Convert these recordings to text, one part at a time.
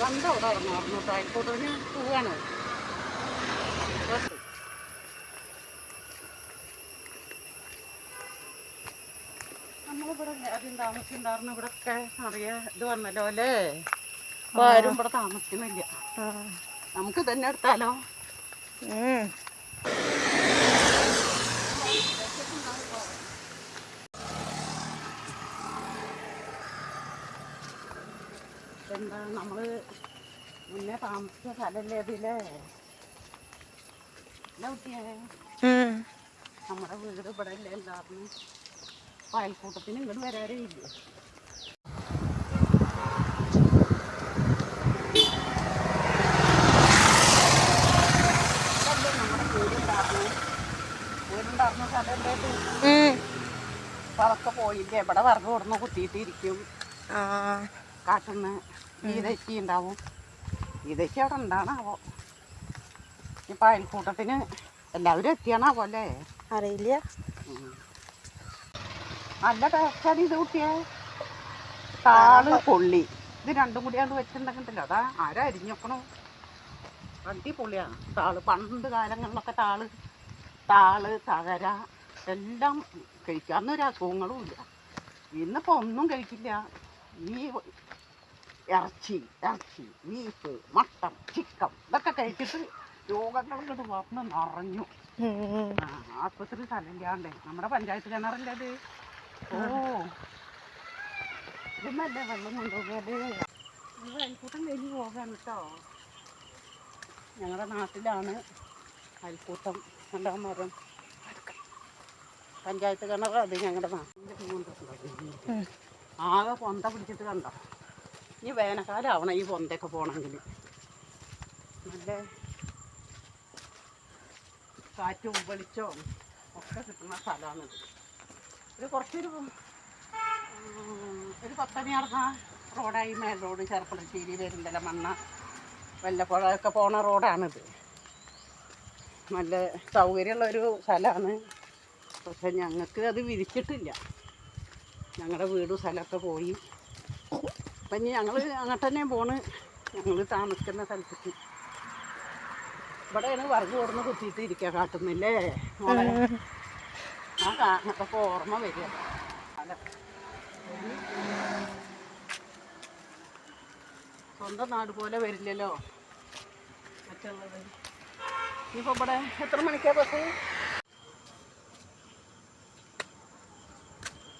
പണ്ട് അവിടെ ഇറങ്ങാറുന്നു തായ്ക്കോട്ടിന് പോവാണ്. ബസ് നമ്മളിവിടെ ആദ്യം താമസിച്ചിട്ടുണ്ടായിരുന്നു. ഇവിടെ ഒക്കെ അറിയാ ഇത് വന്നല്ലോ അല്ലേ? ഇപ്പൊ ആരും ഇവിടെ താമസിക്കുന്നില്ല. നമുക്ക് തന്നെ എടുത്താലോ? എന്താ നമ്മൾ മുന്നേ താമസിച്ച സ്ഥലല്ലേ അതിലേ നമ്മുടെ വീട് ഇവിടെ അല്ലേ ഉണ്ടായിരുന്നു അയൽക്കൂട്ടത്തിന് ഇങ്ങോട്ട് വരാറേ ഇല്ല. അതൊക്കെ പോയില്ലേ? ഇവിടെ വറക് കൊടുന്ന് കുത്തിയിട്ടിരിക്കും കാട്ടുന്ന് ഈതച്ചി ഉണ്ടാവും. ഈതച്ചി അവിടെ ഉണ്ടാണാവോ? ഇപ്പൊ അയൽക്കൂട്ടത്തിന് എല്ലാവരും എത്തിയാണാവോ അല്ലേ? അറിയില്ല. നല്ല ടേസ്റ്റാണ് ഇത് കുട്ടിയെ. താൾ പൊള്ളി ഇത് രണ്ടും കൂടി അത് വെച്ചിട്ടുണ്ടെങ്കിൽ അതാ ആരും അരിഞ്ഞൊക്കണോ? അടിപൊളിയാണ് താൾ പണ്ട് കാലങ്ങളിലൊക്കെ താൾ താൾ തകര എല്ലാം കഴിക്കാവുന്ന ഒരു അസുഖങ്ങളും ഇല്ല. ഇന്നിപ്പോൾ ഒന്നും കഴിക്കില്ല. ഈ ഇറച്ചി ഇറച്ചി ബീഫ് മട്ടൺ ചിക്കൻ ഇതൊക്കെ കഴിച്ചിട്ട് രോഗങ്ങളുടെ വന്ന് നിറഞ്ഞു. ആശുപത്രി സ്ഥലമില്ലാണ്ട് നമ്മുടെ പഞ്ചായത്ത് കിണറല്ലേ അത് ഓ. ഇതൊന്നല്ലേ വെള്ളം കൊണ്ടുപോകാതെ അയൽക്കൂട്ടം കഴിഞ്ഞ് പോകാൻ കേട്ടോ ഞങ്ങളുടെ നാട്ടിലാണ് അയൽക്കൂട്ടം കണ്ടാ മരം? പഞ്ചായത്ത് കിണർ അത് ഞങ്ങളുടെ നാട്ടിൽ ആകെ പൊന്ത പിടിച്ചിട്ട് കണ്ടോ? ഈ വേനൽക്കാലം ആവണം ഈ പൊന്തയൊക്കെ പോകണമെങ്കിൽ നല്ല കാറ്റും വെളിച്ചവും ഒക്കെ കിട്ടുന്ന സ്ഥലമാണിത് ഒരു കുറച്ചൊരു ഒരു പത്തനിയാർ നടന്ന റോഡായി മേൽ റോഡ് ചെറുപ്പളശ്ശേരി വരുന്നില്ല മണ്ണ വല്ലപ്പുഴയൊക്കെ പോണ റോഡാണിത്. നല്ല സൗകര്യമുള്ളൊരു സ്ഥലമാണ്. പക്ഷെ ഞങ്ങൾക്ക് അത് വിരിച്ചിട്ടില്ല. ഞങ്ങളുടെ വീടും സ്ഥലമൊക്കെ പോയി. അപ്പം ഇനി ഞങ്ങൾ അങ്ങോട്ട് തന്നെ പോണ്. ഞങ്ങൾ താമസിക്കുന്ന സ്ഥലത്തേക്ക്. ഇവിടെയാണ് വറുക് ഓർന്ന് കുത്തിയിട്ട് ഇരിക്കുക കാട്ടുന്നില്ലേ? ആ കാരണത്തൊക്കെ ഓർമ്മ വരിക. സ്വന്തം നാട് പോലെ വരില്ലല്ലോ. മറ്റുള്ളത്. ഇനിയിപ്പോൾ ഇവിടെ എത്ര മണിക്കാ ബസ്?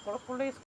കുഴപ്പമുള്ള